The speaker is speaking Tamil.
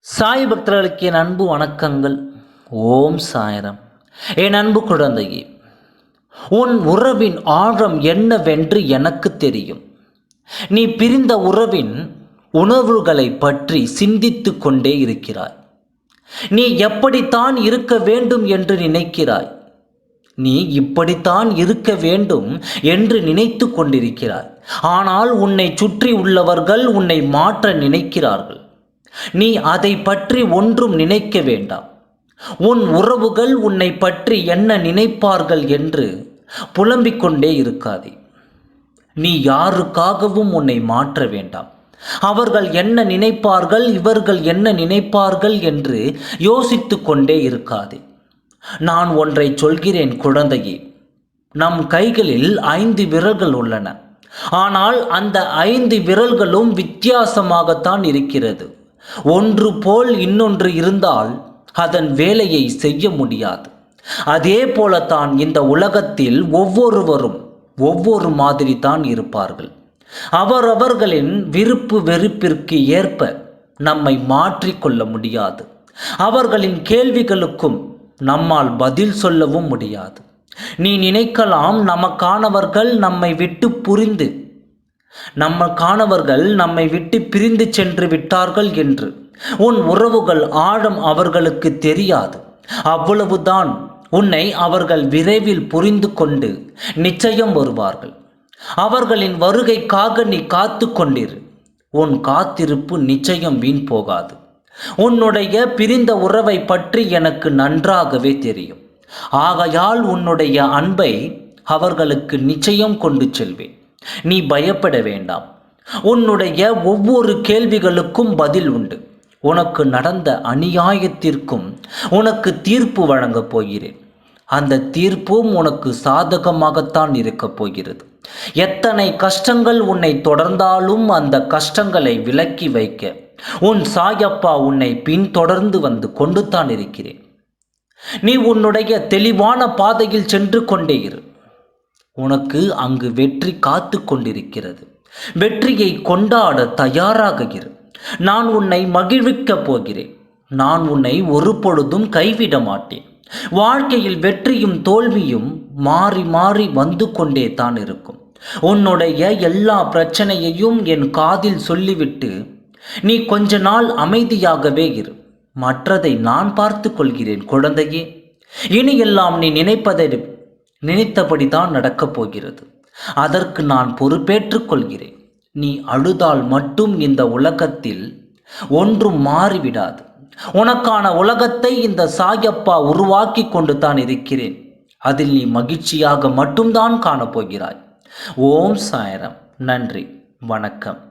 சாய் பக்தர்களுக்கு என் அன்பு வணக்கங்கள். ஓம் சாயரம். என் அன்பு குழந்தையே உன் உறவின் ஆழம் என்னவென்று எனக்கு தெரியும். நீ பிரிந்த உறவின் உணர்வுகளை பற்றி சிந்தித்து கொண்டே இருக்கிறாய். நீ எப்படித்தான் இருக்க வேண்டும் என்று நினைக்கிறாய். நீ இப்படித்தான் இருக்க வேண்டும் என்று நினைத்து கொண்டிருக்கிறாய். ஆனால் உன்னை சுற்றி உள்ளவர்கள் உன்னை மாற்ற நினைக்கிறார்கள். நீ அதை பற்றி ஒன்றும் நினைக்க வேண்டாம். உன் உறவுகள் உன்னை பற்றி என்ன நினைப்பார்கள் என்று புலம்பிக் கொண்டே இருக்காதே. நீ யாருக்காகவும் உன்னை மாற்ற வேண்டாம். அவர்கள் என்ன நினைப்பார்கள் இவர்கள் என்ன நினைப்பார்கள் என்று யோசித்து கொண்டே இருக்காதே. நான் ஒன்றை சொல்கிறேன் குழந்தையே. நம் கைகளில் ஐந்து விரல்கள் உள்ளன. ஆனால் அந்த ஐந்து விரல்களும் வித்தியாசமாகத்தான் இருக்கிறது. ஒன்று போல் இன்னொன்று இருந்தால் அதன் வேலையை செய்ய முடியாது. அதே போலத்தான் இந்த உலகத்தில் ஒவ்வொருவரும் ஒவ்வொரு மாதிரி தான் இருப்பார்கள். அவரவர்களின் விருப்பு வெறுப்பிற்கு ஏற்ப நம்மை மாற்றிக்கொள்ள முடியாது. அவர்களின் கேள்விகளுக்கும் நம்மால் பதில் சொல்லவும் முடியாது. நீ நினைக்கலாம் நமக்கானவர்கள் நம்மை விட்டு புரிந்து நம்மக்கானவர்கள் நம்மை விட்டு பிரிந்து சென்று விட்டார்கள் என்று. உன் உறவுகள் ஆழம் அவர்களுக்கு தெரியாது. அவ்வளவுதான் உன்னை அவர்கள் விரைவில் புரிந்து கொண்டு நிச்சயம் வருவார்கள். அவர்களின் வருகைக்காக நீ காத்து கொண்டிரு. உன் காத்திருப்பு நிச்சயம் வீண் போகாது. உன்னுடைய பிரிந்த உறவை பற்றி எனக்கு நன்றாகவே தெரியும். ஆகையால் உன்னுடைய அன்பை அவர்களுக்கு நிச்சயம் கொண்டு செல்வேன். நீ பயப்பட வேண்டாம். உன்னுடைய ஒவ்வொரு கேள்விகளுக்கும் பதில் உண்டு. உனக்கு நடந்த அநியாயத்திற்கும் உனக்கு தீர்ப்பு வழங்கப் போகிறேன். அந்த தீர்ப்பும் உனக்கு சாதகமாகத்தான் இருக்கப் போகிறது. எத்தனை கஷ்டங்கள் உன்னை தொடர்ந்தாலும் அந்த கஷ்டங்களை விலக்கி வைக்க உன் சாயப்பா உன்னை பின்தொடர்ந்து வந்து கொண்டு தான் இருக்கிறேன். நீ உன்னுடைய தெளிவான பாதையில் சென்று கொண்டே இரு. உனக்கு அங்கு வெற்றி காத்து கொண்டிருக்கிறது. வெற்றியை கொண்டாட தயாராக இரு. நான் உன்னை மகிழ்விக்கப் போகிறேன். நான் உன்னை ஒரு பொழுதும் கைவிட மாட்டேன். வாழ்க்கையில் வெற்றியும் தோல்வியும் மாறி மாறி வந்து கொண்டே தான் இருக்கும். உன்னுடைய எல்லா பிரச்சனையையும் என் காதில் சொல்லிவிட்டு நீ கொஞ்ச நாள் அமைதியாகவே இரு. மற்றதை நான் பார்த்து கொள்கிறேன் குழந்தையே. இனி எல்லாம் நீ நினைப்பதை நினைத்தபடி தான் நடக்கப் போகிறது. அதற்கு நான் பொறுப்பேற்றுக் கொள்கிறேன். நீ அழுதால் மட்டும் இந்த உலகத்தில் ஒன்றும் மாறிவிடாது. உனக்கான உலகத்தை இந்த சாயப்பா உருவாக்கி கொண்டு தான் இருக்கிறேன். அதில் நீ மகிழ்ச்சியாக மட்டும்தான் காணப்போகிறாய். ஓம் சாயரம். நன்றி. வணக்கம்.